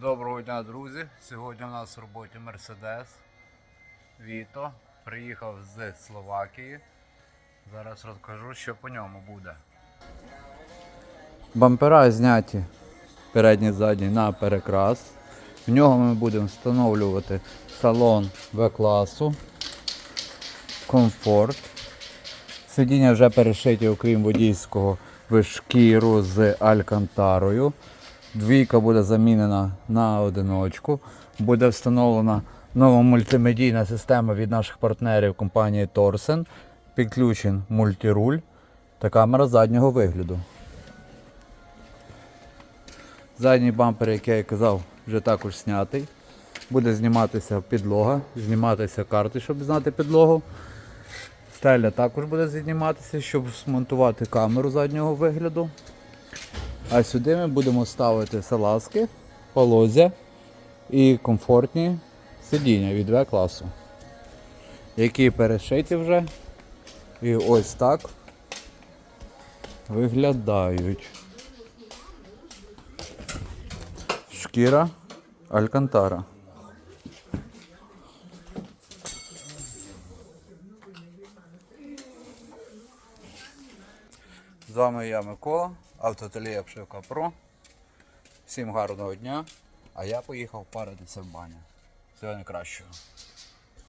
Доброго дня, друзі! Сьогодні у нас в роботі Мерседес Віто. Приїхав з Словакії. Зараз розкажу, що по ньому буде. Бампера зняті передні задні на перекрас. В нього ми будемо встановлювати салон В-класу, комфорт. Сидіння вже перешиті, окрім водійського, в шкіру з алькантарою. Двійка буде замінена на одиночку. Буде встановлена нова мультимедійна система від наших партнерів компанії Torsen. Підключен мультируль та камера заднього вигляду. Задній бампер, як я і казав, вже також знятий. Буде зніматися підлога, зніматися карти, щоб зняти підлогу. Стеля також буде зніматися, щоб змонтувати камеру заднього вигляду. А сюди ми будемо ставити салазки, полозя і комфортні сидіння від В-класу, які перешиті вже. І ось так виглядають. Шкіра Алькантара. З вами я Микола, автотелія Пшивка Про. Всім гарного дня. А я поїхав паритися в баню. Всього найкращого.